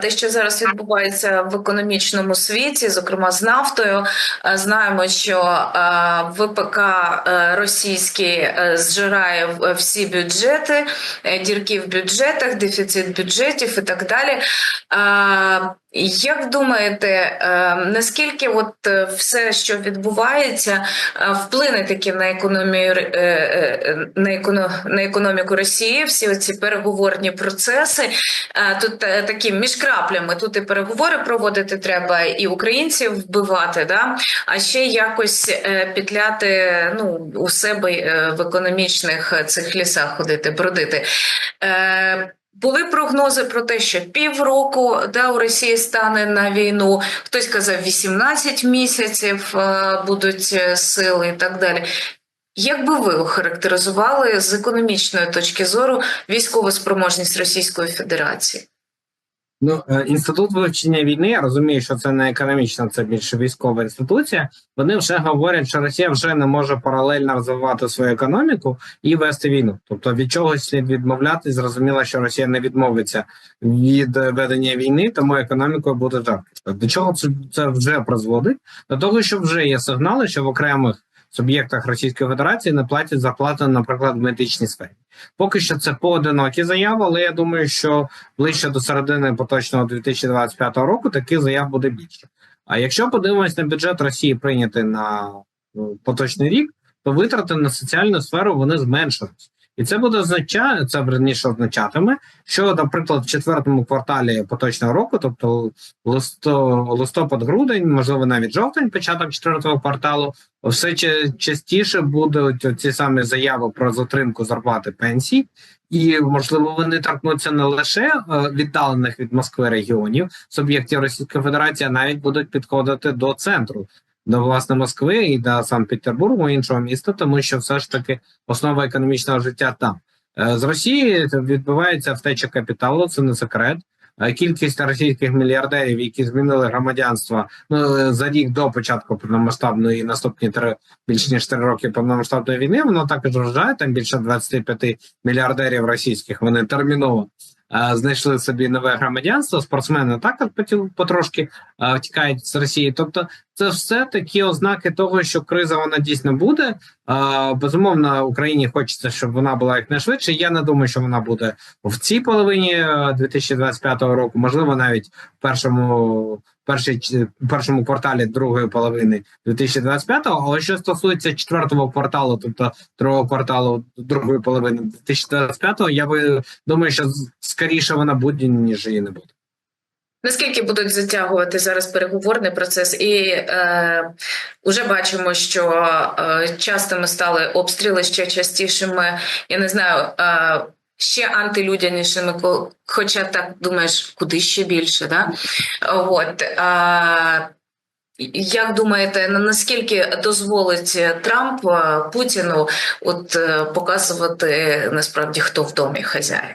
Те, що зараз відбувається в економічному світі, зокрема з нафтою, е, знаємо, що е, ВПК е, російський зжирає всі бюджети, дірки в бюджетах, дефіцит бюджетів і так далі. Як думаєте, е, наскільки от е, все, що відбувається, е, вплине таки на економію е, на еконо- на економіку Росії? Всі ці переговорні процеси? Тут такі між краплями. Тут і переговори проводити треба, і українців вбивати, да? а ще якось петляти ну, у себе в економічних цих лісах ходити, бродити. Були прогнози про те, що півроку да, у Росії стане на війну. Хтось казав 18 місяців е, будуть е, сили і так далі. Як би ви охарактеризували з економічної точки зору військову спроможність Російської Федерації? Ну, е, інститут вивчення війни, я розумію, що це не економічна, це більше військова інституція. Вони вже говорять, що Росія вже не може паралельно розвивати свою економіку і вести війну. Тобто від чогось слід відмовляти. Зрозуміло, що Росія не відмовиться від е, ведення війни, тому економікою буде жарко. До чого це, це вже призводить? До того, що вже є сигнали, що в окремих суб'єктах Російської Федерації не платять зарплати, наприклад, в медичній сфері. Поки що це поодинокі заяви, але я думаю, що ближче до середини поточного 2025 року таких заяв буде більше. А якщо подивимось на бюджет Росії прийнятий на ну, поточний рік, то витрати на соціальну сферу вони зменшились. І це буде означає, це верніше означатиме, що, наприклад, в четвертому кварталі поточного року, тобто листопад-грудень, можливо, навіть жовтень, початок четвертого кварталу, все ча- частіше будуть ці самі заяви про затримку зарплати пенсій, і можливо вони торкнуться не лише е, віддалених від Москви регіонів суб'єктів Російської Федерації, а навіть будуть підходити до центру, до власне Москви і до Санкт-Петербургу, іншого міста, тому що все ж таки основа економічного життя там. Е, З Росії відбувається втеча капіталу, це не секрет. Е, Кількість російських мільярдерів, які змінили громадянство ну е, за рік до початку повномасштабної наступні три більш ніж три роки повномасштабної війни, воно також вражає. Там більше 25 мільярдерів російських. Вони терміново е, знайшли собі нове громадянство. Спортсмени також потрошки е, втікають з Росії. Тобто, це все такі ознаки того, що криза вона дійсно буде. Е, безумовно, Україні хочеться, щоб вона була якнайшвидше. Я не думаю, що вона буде в цій половині е, 2025 року, можливо, навіть в першому. Першій першому кварталі другої половини 2025-го, але що стосується четвертого кварталу, тобто другого кварталу другої половини 2025-го, я би думаю, що скоріше вона буде, ніж її не буде. Наскільки будуть затягувати зараз переговорний процес, і е, вже бачимо, що е, частими стали обстріли ще частішими. Я не знаю, е, ще антилюдянішими, хоча так думаєш, куди ще більше, да? От. Е, як думаєте, наскільки дозволить Трамп е, Путіну от е, показувати насправді хто в домі хазяїн?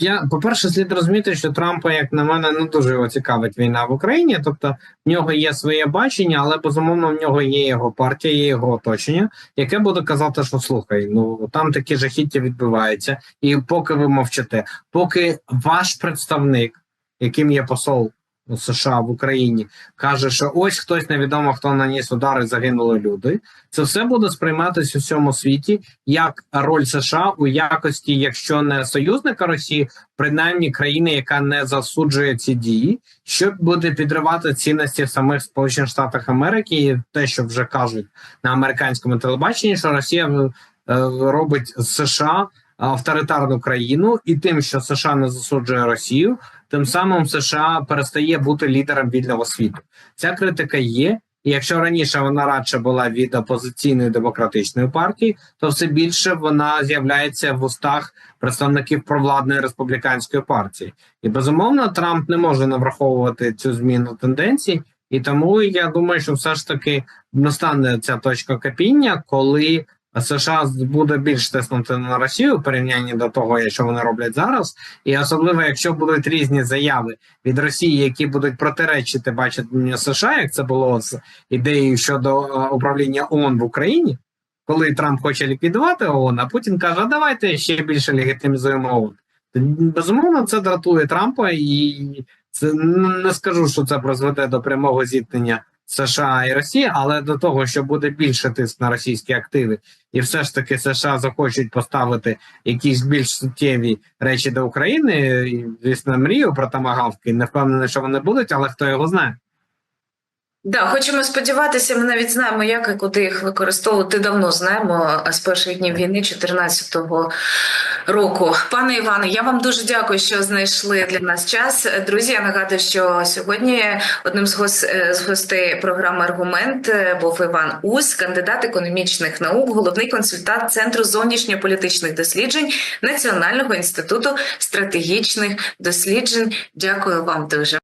Я по-перше, слід розуміти, що Трампа, як на мене, не дуже його цікавить війна в Україні. Тобто в нього є своє бачення, але безумовно в нього є його партія, є його оточення, яке буде казати, що слухай, ну там такі жахіття відбуваються, і поки ви мовчите, поки ваш представник, яким є посол США в Україні, каже, що ось хтось невідомо хто наніс удар і загинули люди. Це все буде сприйматися у всьому світі як роль США у якості, якщо не союзника Росії, принаймні країни, яка не засуджує ці дії, що буде підривати цінності в самих Сполучених Штатах Америки, і те, що вже кажуть на американському телебаченні, що Росія е, робить з США авторитарну країну, і тим, що США не засуджує Росію, тим самим США перестає бути лідером вільного світу. Ця критика є. І якщо раніше вона радше була від опозиційної демократичної партії, то все більше вона з'являється в устах представників провладної республіканської партії. І безумовно Трамп не може не враховувати цю зміну тенденцій, і тому я думаю, що все ж таки настане ця точка кипіння, коли США буде більш тиснути на Росію в порівнянні до того, що вони роблять зараз, і особливо якщо будуть різні заяви від Росії, які будуть протиречити баченню США, як це було з ідеєю щодо е, управління ООН в Україні, коли Трамп хоче ліквідувати ООН, а Путін каже: давайте ще більше легітимізуємо ООН. Безумовно, це дратує Трампа, і це не скажу, що це призведе до прямого зіткнення США і Росія, але до того, що буде більше тиск на російські активи, і все ж таки США захочуть поставити якісь більш суттєві речі до України. І, звісно, мрію про тамагавки. Не впевнений, що вони будуть, але хто його знає. Да, хочемо сподіватися. Ми навіть знаємо, як і куди їх використовувати. Давно знаємо з перших днів війни 2014 року. Пане Іване, я вам дуже дякую, що знайшли для нас час. Друзі, я нагадую, що сьогодні одним з е, гостей програми Аргумент е, був Іван Ус, кандидат економічних наук, головний консультант Центру зовнішньополітичних досліджень Національного інституту стратегічних досліджень. Дякую вам дуже.